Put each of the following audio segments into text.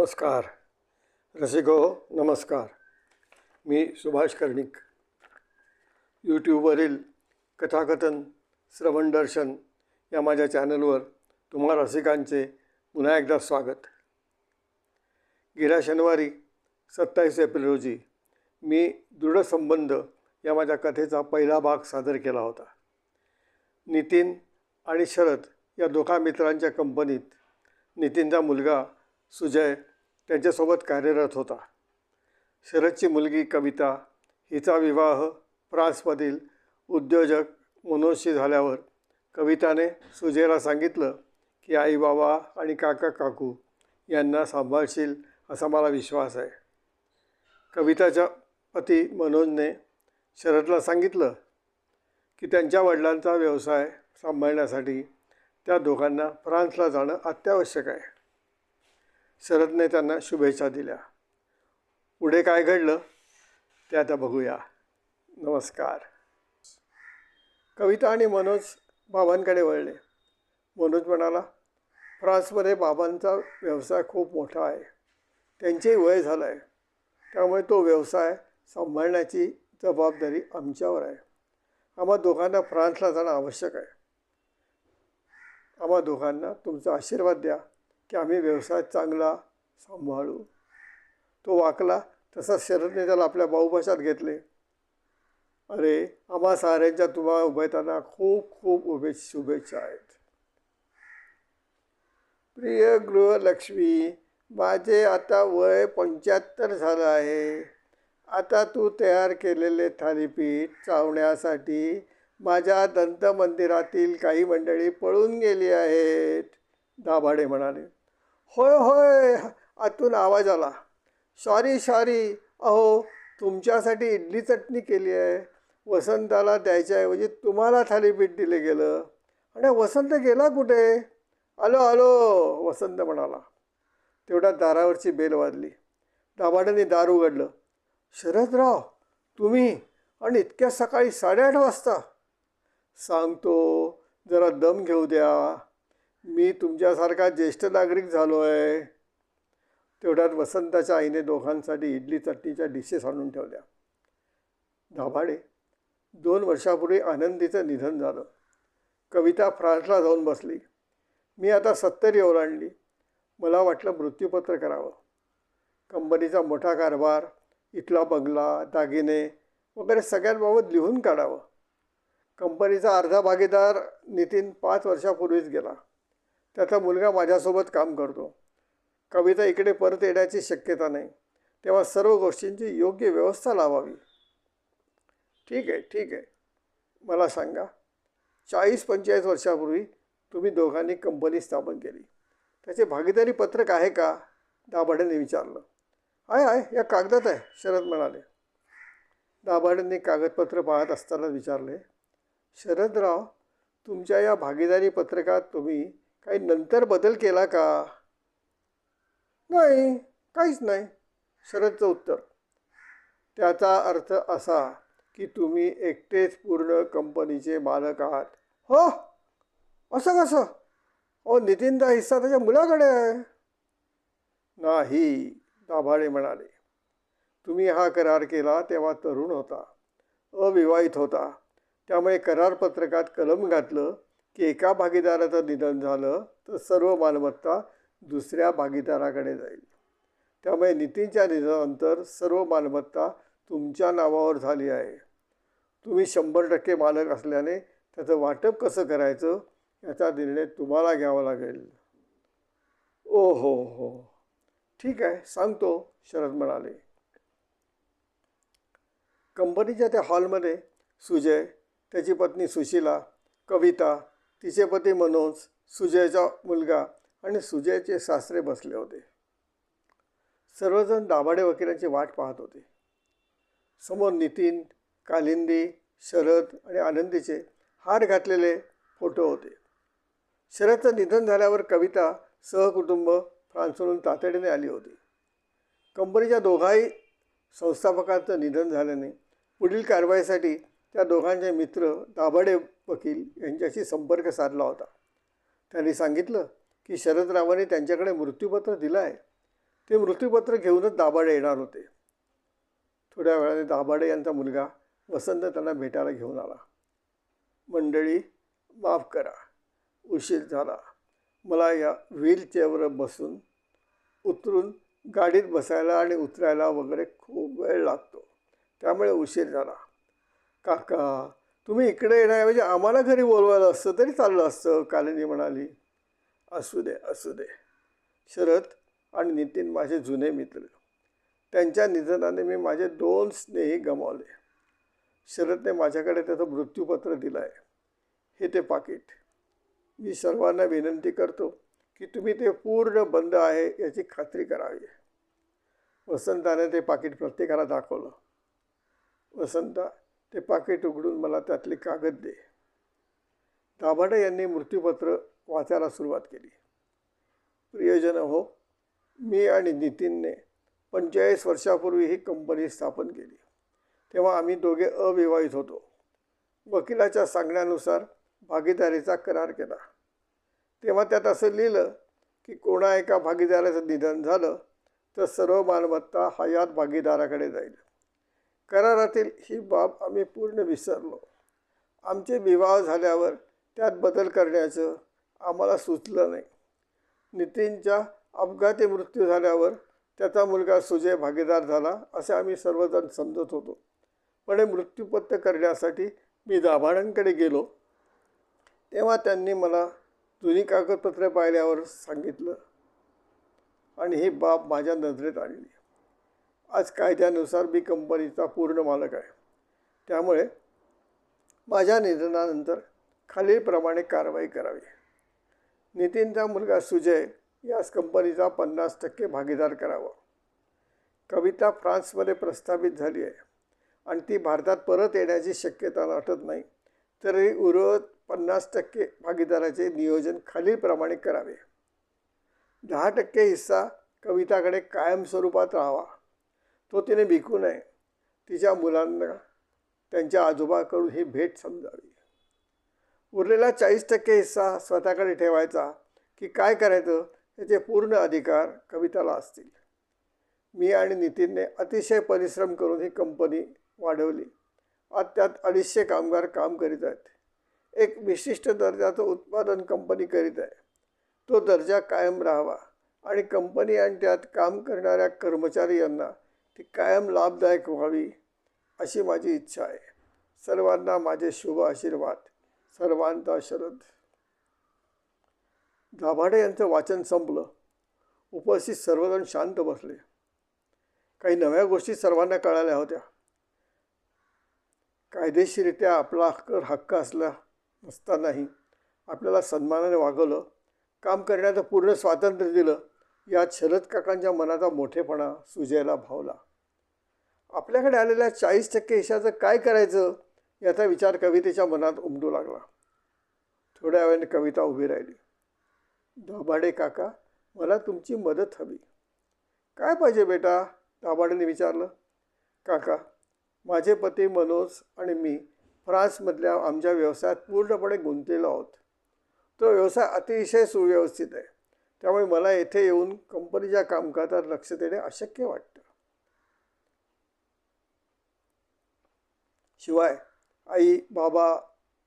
नमस्कार. रसिको नमस्कार. मी सुभाष कर्णिक. यूट्यूबवरील कथाकथन श्रवण दर्शन या माझ्या चॅनलवर तुम्हा रसिकांचे पुन्हा एकदा स्वागत. गेल्या शनिवारी सत्तावीस एप्रिल रोजी मी दृढसंबंध या माझ्या कथेचा पहिला भाग सादर केला होता. नितीन आणि शरद या दोघा मित्रांच्या कंपनीत नितीनचा मुलगा सुजय त्यांच्यासोबत कार्यरत होता. शरदची मुलगी कविता हिचा विवाह फ्रान्समधील उद्योजक मनोजशी झाल्यावर कविताने सुजयला सांगितलं की आई बाबा आणि काका काकू यांना सांभाळशील असा मला विश्वास आहे. कविताच्या पती मनोजने शरदला सांगितलं की त्यांच्या वडिलांचा व्यवसाय सांभाळण्यासाठी त्या दोघांना फ्रान्सला जाणं अत्यावश्यक आहे. शरदने त्यांना शुभेच्छा दिल्या. पुढे काय घडलं ते आता बघूया. नमस्कार. कविता आणि मनोज बाबांकडे वळले. मनोज म्हणाला फ्रान्समध्ये बाबांचा व्यवसाय खूप मोठा आहे. त्यांचेही वय झालं आहे त्यामुळे तो व्यवसाय सांभाळण्याची जबाबदारी आमच्यावर आहे. आम्हा दोघांना फ्रान्सला जाणं आवश्यक आहे. आम्हा दोघांना तुमचा आशीर्वाद द्या. की आम्ही व्यवसाय चांगला सांभाळू. तो वाकला तसा शरदने त्याला आपल्या बाहुभाषात घेतले. अरे आम्हा साऱ्यांच्या तुम्हा उभयताना खूप खूप उभे शुभेच्छा आहेत. प्रिय गृहलक्ष्मी माझे आता वय पंच्याहत्तर झालं आहे. आता तू तयार केलेले थालीपीठ चावण्यासाठी माझ्या दंतमंदिरातील काही मंडळी पळून गेली आहेत दाभाडे म्हणाले. होय होय आतून आवाज आला. सॉरी सॉरी अहो तुमच्यासाठी इडली चटणी केली आहे. वसंताला द्यायच्याऐवजी तुम्हाला थालीपीठ दिले गेलं. आणि वसंत गेला कुठे? आलो आलो वसंत म्हणाला. तेवढ्या दारावरची बेल वाजली. दाभाड्याने दार उघडलं. शरदराव तुम्ही? आणि इतक्या सकाळी साडेआठ वाजता? सांगतो जरा दम घेऊ द्या. मी तुमच्यासारखा ज्येष्ठ नागरिक झालो आहे तेवढ्यात वसंताच्या आईने दोघांसाठी इडली चटणीच्या डिशेस आणून ठेवल्या. दाभाडे दोन वर्षापूर्वी आनंदीचं निधन झालं. कविता फ्रान्सला जाऊन बसली. मी आता सत्तरी ओलांडली. मला वाटलं मृत्यूपत्र करावं. कंपनीचा मोठा कारभार इथला बंगला दागिने वगैरे सगळ्यांबाबत लिहून काढावं. कंपनीचा अर्धा भागीदार नितीन पाच वर्षापूर्वीच गेला. त्याचा मुलगा माझ्यासोबत काम करतो. कविता इकडे परत येण्याची शक्यता नाही. तेव्हा सर्व गोष्टींची योग्य व्यवस्था लावावी. ठीक आहे ठीक आहे. मला सांगा चाळीस पंचेचाळीस वर्षापूर्वी तुम्ही दोघांनी कंपनी स्थापन केली. त्याचे भागीदारी पत्रक आहे का? दाभाड्याने विचारलं. आहे आहे या कागदात आहे शरद म्हणाले. दाभाड्यांनी कागदपत्र पाहत असताना विचारले शरदराव तुमच्या या भागीदारी पत्रकात तुम्ही काही नंतर बदल केला का? नाही काहीच नाही. शरदचं उत्तर. त्याचा अर्थ असा की तुम्ही एकटेच पूर्ण कंपनीचे मालक आहात. हो? असं कसं? हो नितीनचा हिस्सा त्याच्या मुलाकडे आहे. नाही दाभाडे म्हणाले. तुम्ही हा करार केला तेव्हा तरुण होता. अविवाहित होता. त्यामुळे करारपत्रकात कलम घातलं की एका भागीदाराचं निधन झालं तर सर्व मालमत्ता दुसऱ्या भागीदाराकडे जाईल. त्यामुळे नितीनच्या निधनानंतर सर्व मालमत्ता तुमच्या नावावर झाली आहे. तुम्ही शंभर टक्के मालक असल्याने त्याचं वाटप कसं करायचं याचा निर्णय तुम्हाला घ्यावा लागेल. ओ हो हो. ठीक आहे सांगतो शरद म्हणाले. कंपनीच्या त्या हॉलमध्ये सुजय त्याची पत्नी सुशीला कविता तिचे पती मनोज सुजयचा मुलगा आणि सुजयचे सासरे बसले होते. सर्वजण दाभाडे वकिलांची वाट पाहत होते. समोर नितीन कालिंदी शरद आणि आनंदीचे हार घातलेले फोटो होते. शरदचं निधन झाल्यावर कविता सहकुटुंब फ्रान्सवरून तातडीने आली होती. कंपनीच्या दोघाही संस्थापकांचं निधन झाल्याने पुढील कारवाईसाठी त्या दोघांचे मित्र दाभाडे वकील यांच्याशी संपर्क साधला होता. त्यांनी सांगितलं की शरदरावाने त्यांच्याकडे मृत्यूपत्र दिलं आहे ते मृत्यूपत्र घेऊनच दाभाडे येणार होते. थोड्या वेळाने दाभाडे यांचा मुलगा वसंत त्यांना भेटायला घेऊन आला. मंडळी माफ करा. उशीर झाला. मला या व्हीलचेअरवर बसून उतरून गाडीत बसायला आणि उतरायला वगैरे खूप वेळ लागतो. त्यामुळे उशीर झाला. काका तुम्ही इकडे येण्याऐवजी आम्हाला घरी बोलवायला असतं तरी चाललं असतं कालिनी म्हणाली. असू दे असू दे. शरद आणि नितीन माझे जुने मित्र. त्यांच्या निधनाने मी माझे दोन स्नेही गमावले. शरदने माझ्याकडे त्याचं मृत्यूपत्र दिलं आहे हे ते पाकिट. मी सर्वांना विनंती करतो की तुम्ही ते पूर्ण बंद आहे याची खात्री करावी. वसंताने ते पाकिट प्रत्येकाला दाखवलं. वसंता ते पाकिट उघडून मला त्यातले कागद दे. दाभाडे यांनी मृत्यूपत्र वाचायला सुरुवात केली. प्रियजन हो मी आणि नितीनने पंचेचाळीस वर्षापूर्वी ही कंपनी स्थापन केली. तेव्हा आम्ही दोघे अविवाहित होतो. वकिलाच्या सांगण्यानुसार भागीदारीचा करार केला. तेव्हा त्यात असं लिहिलं की कोणा एका भागीदाराचं निधन झालं तर सर्व मालमत्ता हयात भागीदाराकडे जाईल. करारातील ही बाब आम्ही पूर्ण विसरलो. आमचे विवाह झाल्यावर त्यात बदल करण्याचं आम्हाला सुचलं नाही. नितीनच्या अपघाती मृत्यू झाल्यावर त्याचा मुलगा सुजय भागीदार झाला असे आम्ही सर्वजण समजत होतो. पण हे मृत्यूपत्र करण्यासाठी मी दाभाडांकडे गेलो. तेव्हा त्यांनी मला जुनी कागदपत्रे पाहिल्यावर सांगितलं आणि ही बाब माझ्या नजरेत आणली. आज कायद्यानुसार मी कंपनीचा पूर्ण मालक आहे. त्यामुळे माझ्या निधनानंतर खालीलप्रमाणे कारवाई करावी. नितीनचा मुलगा सुजय याच कंपनीचा पन्नास टक्के भागीदार करावा. कविता फ्रान्समध्ये प्रस्थापित झाली आहे आणि ती भारतात परत येण्याची शक्यता वाटत नाही तरी उर्वरित पन्नास टक्के भागीदाराचे नियोजन खालीलप्रमाणे करावे. दहा टक्के हिस्सा कविताकडे कायम स्वरूपात राहावा. तो तिने विकू नये. तिच्या मुलांना त्यांच्या आजोबाकडून ही भेट समजावी. उरलेला चाळीस टक्के हिस्सा स्वतःकडे ठेवायचा की काय करायचं याचे पूर्ण अधिकार कविताला असतील. मी आणि नितीनने अतिशय परिश्रम करून ही कंपनी वाढवली. आज त्यात अडीचशे कामगार काम करीत आहेत. एक विशिष्ट दर्जाचं उत्पादन कंपनी करीत आहे. तो दर्जा कायम राहावा आणि कंपनी आणि त्यात काम करणाऱ्या कर्मचारी यांना ती कायम लाभदायक व्हावी अशी माझी इच्छा आहे. सर्वांना माझे शुभ आशीर्वाद. सर्वांचा शरद. दाभाडे यांचं वाचन संपलं. उपस्थित सर्वजण शांत बसले. काही नव्या गोष्टी सर्वांना कळाल्या होत्या. कायदेशीरित्या आपला हक्क हक्क असला नसतानाही आपल्याला सन्मानाने वागवलं काम करण्याचं पूर्ण स्वातंत्र्य दिलं यात शरद काकांच्या मनाचा मोठेपणा सुजयला भावला. आपल्याकडे आलेल्या चाळीस टक्के हिशाचं काय करायचं याचा विचार कवितेच्या मनात उमटू लागला. थोड्या वेळाने कविता उभी राहिली. दाभाडे काका मला तुमची मदत हवी. काय पाहिजे बेटा? दाभाडेने विचारलं. काका माझे पती मनोज आणि मी फ्रान्समधल्या आमच्या व्यवसायात पूर्णपणे गुंतलेलो आहोत. तो व्यवसाय अतिशय सुव्यवस्थित आहे. त्यामुळे मला येथे येऊन कंपनीच्या कामकाजात लक्ष देणे अशक्य वाटतं. शिवाय आई बाबा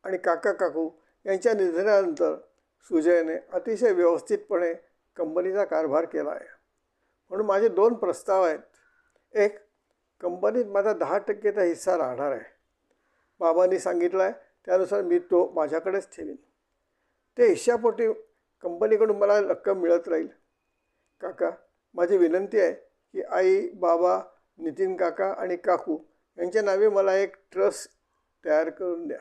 आणि काका काकू यांच्या निधनानंतर सुजयने अतिशय व्यवस्थितपणे कंपनीचा कारभार केला आहे. म्हणून माझे दोन प्रस्ताव आहेत. एक कंपनीत माझा दहा टक्केचा हिस्सा राहणार आहे. बाबांनी सांगितलं आहे त्यानुसार मी तो माझ्याकडेच ठेवीन. ते हिश्शापोटी कंपनीकडून मला रक्कम मिळत राहील. काका माझी विनंती आहे की आई बाबा नितीन काका आणि काकू यांच्या नावे मला एक ट्रस्ट तयार करून द्या.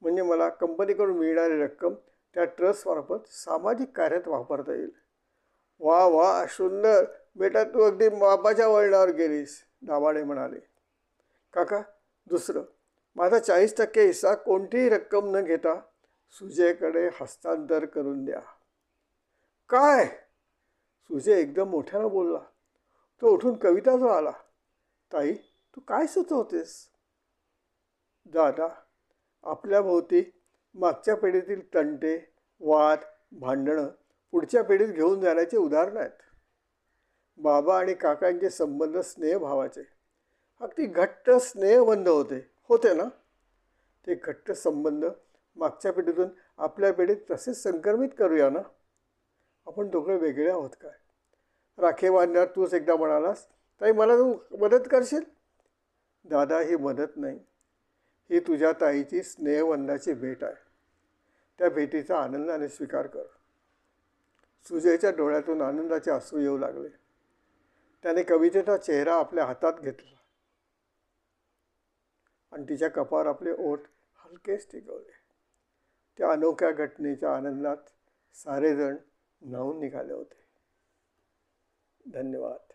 म्हणजे मला कंपनीकडून मिळणारी रक्कम त्या ट्रस्टमार्फत सामाजिक कार्यात वापरता येईल. वा वा सुंदर. बेटा तू अगदी बापाच्या वळणावर गेलीस दाभाडे म्हणाले. काका दुसरं. माझा चाळीस टक्के हिस्सा कोणतीही रक्कम न घेता सुजयकडे हस्तांतर करून द्या. काय? सुजय एकदम मोठ्यानं बोलला. तो उठून कविताजवळ आला. ताई तू काय सुचवतेस? दादा आपल्याभोवती मागच्या पिढीतील तंटे वाद भांडणं पुढच्या पिढीत घेऊन जाण्याचे उदाहरणं आहेत. बाबा आणि काकांचे संबंध स्नेहभावाचे. अगदी घट्ट स्नेहबंध होते. होते ना? ते घट्ट संबंध मागच्या पिढीतून आपल्या पिढीत तसेच संक्रमित करूया ना? आपण दोघं वेगळे आहोत काय? राखे बांधण्यात तूच एकदा म्हणालास ताई मला तू मदत करशील? दादा ही मदत नाही. ही तुझ्या ताईची स्नेहवंदाची भेट आहे. त्या भेटीचा आनंदाने स्वीकार कर. सुजयच्या डोळ्यातून आनंदाचे अश्रू येऊ लागले. त्याने कवितेचा चेहरा आपल्या हातात घेतला. आणि तिच्या कपावर आपले ओठ हलकेच टिकवले. त्या अनोख्या घटनेच्या आनंदात सारेजण न्हावून निघाले होते. धन्यवाद.